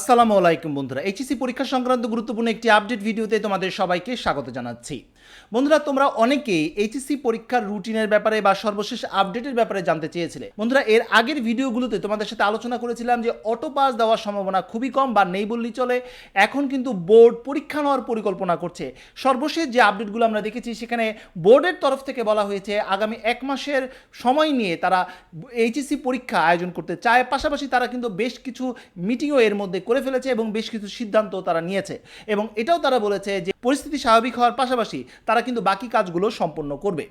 আসসালামু আলাইকুম বন্ধুরা এইচএসসি পরীক্ষা সংক্রান্ত গুরুত্বপূর্ণ একটি আপডেট ভিডিওতে তোমাদের সবাইকে স্বাগত জানাচ্ছি। বন্ধুরা, তোমরা অনেকেই এইচএসসি পরীক্ষার রুটিনের ব্যাপারে বা সর্বশেষ আপডেটের ব্যাপারে জানতে চেয়েছিলে। বন্ধুরা, এর আগের ভিডিওগুলোতে তোমাদের সাথে আলোচনা করেছিলাম যে অটো পাস দেওয়ার সম্ভাবনা খুবই কম বা নেই বললেই চলে। এখন কিন্তু বোর্ড পরীক্ষা নেওয়ার পরিকল্পনা করছে। সর্বশেষ যে আপডেটগুলো আমরা দেখেছি, সেখানে বোর্ডের তরফ থেকে বলা হয়েছে, আগামী এক মাসের সময় নিয়ে তারা এইচএসসি পরীক্ষা আয়োজন করতে চায়। পাশাপাশি তারা কিন্তু বেশ কিছু মিটিংও এর মধ্যে করে ফেলেছে এবং বেশ কিছু সিদ্ধান্ত তারা নিয়েছে। এবং এটাও তারা বলেছে যে, পরিস্থিতি স্বাভাবিক হওয়ার পাশাপাশি তারা কিন্তু বাকি কাজগুলো সম্পন্ন করবে।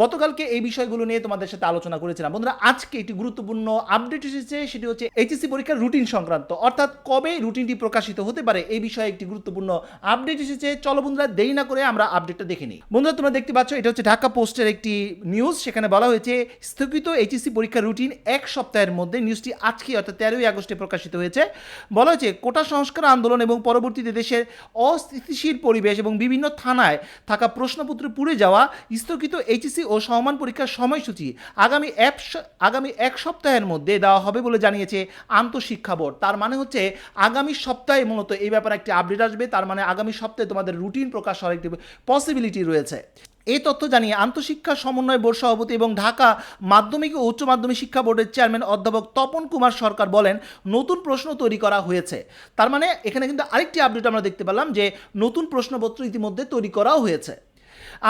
গতকালকে এই বিষয়গুলো নিয়ে তোমাদের সাথে আলোচনা করেছিলাম। বন্ধুরা, আজকে একটি গুরুত্বপূর্ণ আপডেট এসেছে, সেটি হচ্ছে এইচএসসি পরীক্ষার রুটিন সংক্রান্ত। অর্থাৎ কবে রুটিনটি প্রকাশিত হতে পারে, এই বিষয়ে একটি গুরুত্বপূর্ণ আপডেট এসেছে। চলো বন্ধুরা, দেরি না করে আমরা আপডেটটা দেখে নিই। বন্ধুরা, তোমরা দেখতে পাচ্ছ, এটা হচ্ছে ঢাকা পোস্টের একটি নিউজ। সেখানে বলা হয়েছে, স্থগিত এইচএসসি পরীক্ষার রুটিন এক সপ্তাহের মধ্যে নিউজটি আজকে, অর্থাৎ তেরোই আগস্টে প্রকাশিত হয়েছে। বলা হয়েছে, কোটা সংস্কার আন্দোলন এবং পরবর্তীতে দেশের অস্থিতিশীল পরিবেশ এবং বিভিন্ন থানায় থাকা প্রশ্নপত্র পুড়ে যাওয়া স্থগিত এইচএসি ও সমান পরীক্ষার সময়সূচি আগামী এক আগামী এক সপ্তাহের মধ্যে দেওয়া হবে বলে জানিয়েছে আন্তঃশিক্ষা বোর্ড। তার মানে হচ্ছে আগামী সপ্তাহে মূলত এই ব্যাপারে একটি আপডেট আসবে। তার মানে আগামী সপ্তাহে তোমাদের রুটিন প্রকাশ হওয়ার একটি পসিবিলিটি রয়েছে। এই তথ্য জানিয়ে আন্তঃশিক্ষা সমন্বয় বোর্ড সভাপতি এবং ঢাকা মাধ্যমিক ও উচ্চ মাধ্যমিক শিক্ষা বোর্ডের চেয়ারম্যান অধ্যাপক তপন কুমার সরকার বলেন, নতুন প্রশ্ন তৈরি করা হয়েছে। তার মানে এখানে কিন্তু আরেকটি আপডেট আমরা দেখতে পেলাম যে, নতুন প্রশ্নপত্র ইতিমধ্যে তৈরি করাও হয়েছে।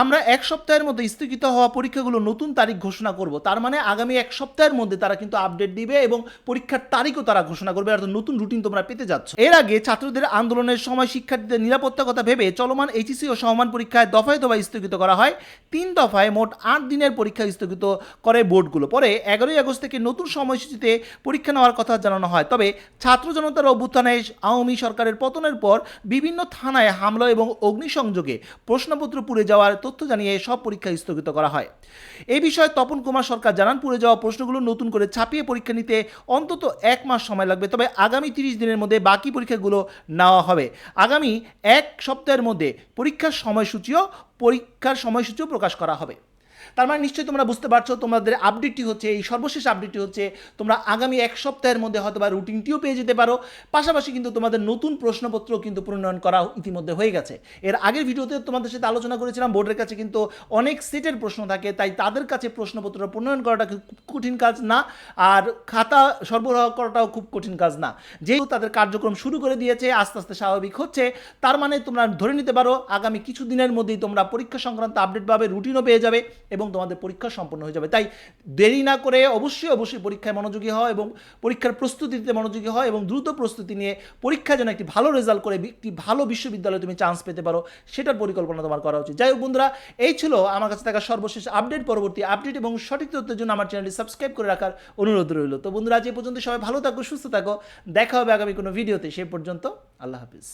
আমরা এক সপ্তাহের মধ্যে স্থগিত হওয়া পরীক্ষাগুলো নতুন তারিখ ঘোষণা করব। তার মানে আগামী এক সপ্তাহের মধ্যে তারা কিন্তু আপডেট দিবে এবং পরীক্ষার তারিখও তারা ঘোষণা করবে, অর্থাৎ নতুন রুটিন তোমরা পেতে যাচ্ছ। এর আগে ছাত্রদের আন্দোলনের সময় শিক্ষার্থীদের নিরাপত্তা কথা ভেবে চলমান এইচএসি ও সমান পরীক্ষায় দফায় দফায় স্থগিত করা হয়। তিন দফায় মোট আট দিনের পরীক্ষা স্থগিত করে বোর্ডগুলো। পরে এগারোই আগস্ট থেকে নতুন সময়সূচিতে পরীক্ষা নেওয়ার কথা জানানো হয়। তবে ছাত্র জনতার অভ্যুত্থানে আওয়ামী সরকারের পতনের পর বিভিন্ন থানায় হামলা এবং অগ্নিসংযোগে প্রশ্নপত্র পুড়ে যাওয়ার তথ্য জানিয়ে সব পরীক্ষা স্থগিত করা হয়। এই বিষয়ে তপন কুমার সরকার জানান, পুড়ে যাওয়া প্রশ্নগুলো নতুন করে ছাপিয়ে পরীক্ষা নিতে অন্তত এক মাস সময় লাগবে, তবে আগামী তিরিশ দিনের মধ্যে বাকি পরীক্ষাগুলো নেওয়া হবে। আগামী এক সপ্তাহের মধ্যে পরীক্ষার সময়সূচিও পরীক্ষার সময়সূচিও প্রকাশ করা হবে। তার মানে নিশ্চয়ই তোমরা বুঝতে পারছ, তোমাদের আপডেটটি হচ্ছে, এই সর্বশেষ আপডেটটি হচ্ছে, তোমরা আগামী এক সপ্তাহের মধ্যে হয়তো বা রুটিনটিও পেয়ে যেতে পারো। পাশাপাশি কিন্তু তোমাদের নতুন প্রশ্নপত্র কিন্তু প্রণয়ন করা ইতিমধ্যে হয়ে গেছে। এর আগের ভিডিওতে তোমাদের সাথে আলোচনা করেছিলাম, বোর্ডের কাছে কিন্তু অনেক সেটের প্রশ্ন থাকে, তাই তাদের কাছে প্রশ্নপত্র প্রণয়ন করাটা খুব কঠিন কাজ না, আর খাতা সরবরাহ করাটাও খুব কঠিন কাজ না। যেহেতু তাদের কার্যক্রম শুরু করে দিয়েছে, আস্তে আস্তে স্বাভাবিক হচ্ছে, তার মানে তোমরা ধরে নিতে পারো, আগামী কিছু দিনের মধ্যেই তোমরা পরীক্ষা সংক্রান্ত আপডেট পাবে রুটিনও পেয়ে যাবে এবং তোমাদের পরীক্ষা সম্পন্ন হয়ে যাবে। তাই দেরি না করে অবশ্যই অবশ্যই পরীক্ষায় মনোযোগী হও এবং পরীক্ষার প্রস্তুতিতে মনোযোগী হও এবং দ্রুত প্রস্তুতি নিয়ে পরীক্ষায় যেন একটি ভালো রেজাল্ট করে একটি ভালো বিশ্ববিদ্যালয়ে তুমি চান্স পেতে পারো। সেটার পরিকল্পনা তোমার করা উচিত। যাই হোক বন্ধুরা, এই ছিল আমার কাছে থাকা সর্বশেষ আপডেট পরবর্তী আপডেট এবং সঠিক তথ্যের জন্য আমার চ্যানেলটি সাবস্ক্রাইব করে রাখার অনুরোধ রইল। তো বন্ধুরা, আজ এই পর্যন্ত সবাই ভালো থাকো, সুস্থ থাকো। দেখা হবে আগামী কোনো ভিডিওতে সে পর্যন্ত আল্লাহ হাফিজ।